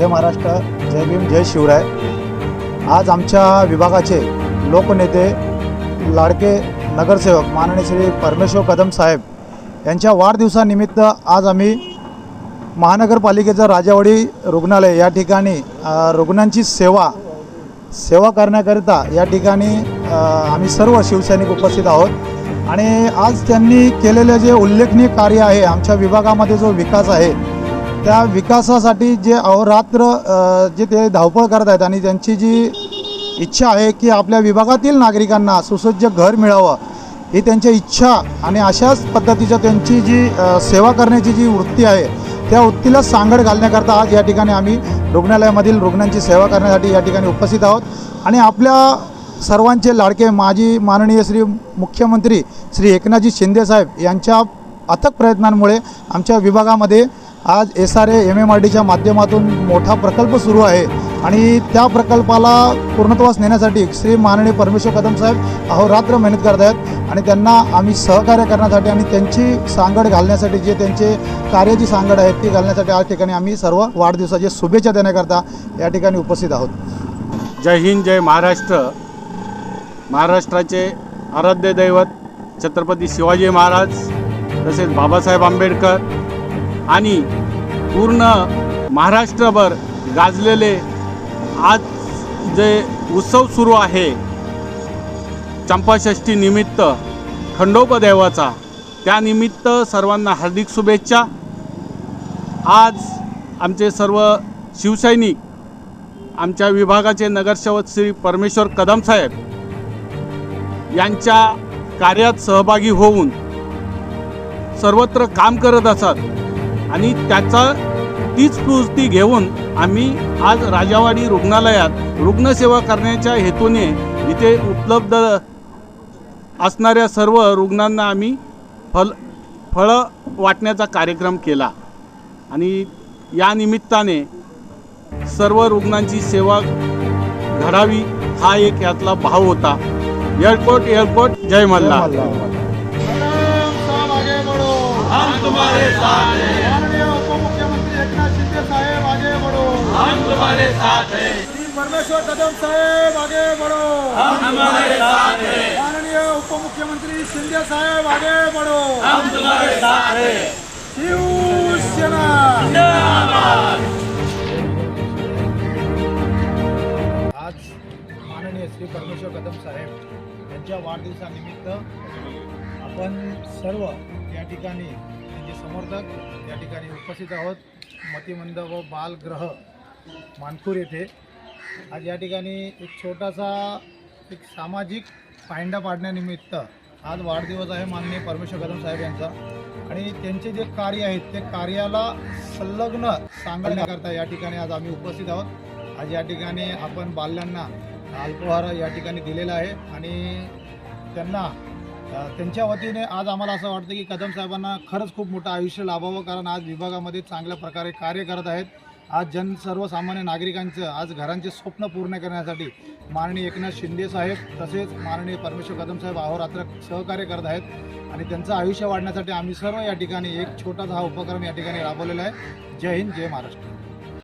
जय महाराष्ट्र जय भीम जय शिवराय. आज आमच्या विभागाचे लोकनेते लाडके नगरसेवक माननीय श्री परमेश्वर कदम साहेब यांच्या वाढदिवसानिमित्त आज आम्ही महानगरपालिकेचं राजावाडी रुग्णालय या ठिकाणी रुग्णांची सेवा सेवा करण्याकरिता या ठिकाणी आम्ही सर्व शिवसैनिक उपस्थित आहोत. आणि आज त्यांनी केलेले जे उल्लेखनीय कार्य आहे आमच्या विभागामध्ये जो विकास आहे त्या विकासासाठी जे अहोरात्र जे ते धावपळ करत आहेत आणि त्यांची जी इच्छा आहे की आपल्या विभागातील नागरिकांना सुसज्ज घर मिळावं ही त्यांची इच्छा आणि अशाच पद्धतीच्या त्यांची जी सेवा करण्याची जी वृत्ती आहे त्या वृत्तीला सांगड घालण्याकरता आज या ठिकाणी आम्ही रुग्णालयामधील रुग्णांची सेवा करण्यासाठी या ठिकाणी उपस्थित आहोत. आणि आपल्या सर्वांचे लाडके माजी माननीय श्री मुख्यमंत्री श्री एकनाथजी शिंदेसाहेब यांच्या अथक प्रयत्नांमुळे आमच्या विभागामध्ये आज S R A M M R डीच्या माध्यमातून मोठा प्रकल्प सुरू आहे. आणि त्या प्रकल्पाला पूर्णत्वास नेण्यासाठी श्री माननीय परमेश्वर कदम साहेब अहोरात्र मेहनत करत आहेत. आणि त्यांना आम्ही सहकार्य करण्यासाठी आणि त्यांची सांगड घालण्यासाठी जे त्यांचे कार्याची सांगड आहे ती घालण्यासाठी आज ठिकाणी आम्ही सर्व वाढदिवसाची शुभेच्छा देण्याकरता या ठिकाणी उपस्थित आहोत. जय हिंद जय महाराष्ट्र. महाराष्ट्राचे आराध्य दैवत छत्रपती शिवाजी महाराज तसेच बाबासाहेब आंबेडकर आणि पूर्ण महाराष्ट्रभर गाजलेले आज जे उत्सव सुरू आहे चंपाषष्ठी निमित्त खंडोबा देवाचा त्यानिमित्त सर्वांना हार्दिक शुभेच्छा. आज आमचे सर्व शिवसैनिक आमच्या विभागाचे नगरसेवक श्री परमेश्वर कदम साहेब यांच्या कार्यात सहभागी होऊन सर्वत्र काम करत असत. आणि त्याचा तीच स्फूर्ती घेऊन आम्ही आज राजावाडी रुग्णालयात रुग्णसेवा करण्याच्या हेतूने इथे उपलब्ध असणाऱ्या सर्व रुग्णांना आम्ही फल फळं वाटण्याचा कार्यक्रम केला. आणि या निमित्ताने सर्व रुग्णांची सेवा घडावी हा एक यातला भाव होता. एअरपोर्ट एअरपोर्ट जय मल्ला तुम्हारे साथ हैं। माननीय उप मुख्यमंत्री एकनाथ शिंदे साहेब आगे बढ़ो। हम तुम्हारे साथ हैं। श्री परमेश्वर कदम साहेब आगे बढ़ो। हम तुम्हारे साथ हैं। माननीय उप मुख्यमंत्री शिंदे साहेब आगे बढ़ो। हम तुम्हारे साथ हैं। शिवसेना। आज माननीय श्री परमेश्वर कदम साहेब यांच्या वाढदिवसानिमित्त आपण सर्व या ठिकाणी त्यांचे समर्थक या ठिकाणी उपस्थित आहोत. मतिमंद व बालग्रह मानपूर येथे. आज या ठिकाणी एक छोटासा एक सामाजिक पायंडा पाडण्यानिमित्त आज वाढदिवस आहे माननीय परमेश्वर कदम साहेब यांचा. आणि त्यांचे जे कार्य आहेत ते कार्याला संलग्न सांगण्याकरता या ठिकाणी आज आम्ही उपस्थित आहोत. आज या ठिकाणी आपण बाल्यांना अल्पहार या ठिकाणी दिलेला आहे. आणि त्यांना त्यांच्या वतीने आज आम्हाला असं वाटतं की कदम साहेबांना खरंच खूप मोठं आयुष्य लाभावं कारण आज विभागामध्ये चांगल्या प्रकारे कार्य करत आहेत. आज जन सर्वसामान्य नागरिकांचं आज घरांचे स्वप्न पूर्ण करण्यासाठी माननीय एकनाथ शिंदे साहेब तसेच माननीय परमेश्वर कदम साहेब अहोरात्र सहकार्य करत आहेत. आणि त्यांचं आयुष्य वाढण्यासाठी आम्ही सर्व या ठिकाणी एक छोटासा हा उपक्रम या ठिकाणी राबवलेला आहे. जय हिंद जय महाराष्ट्र.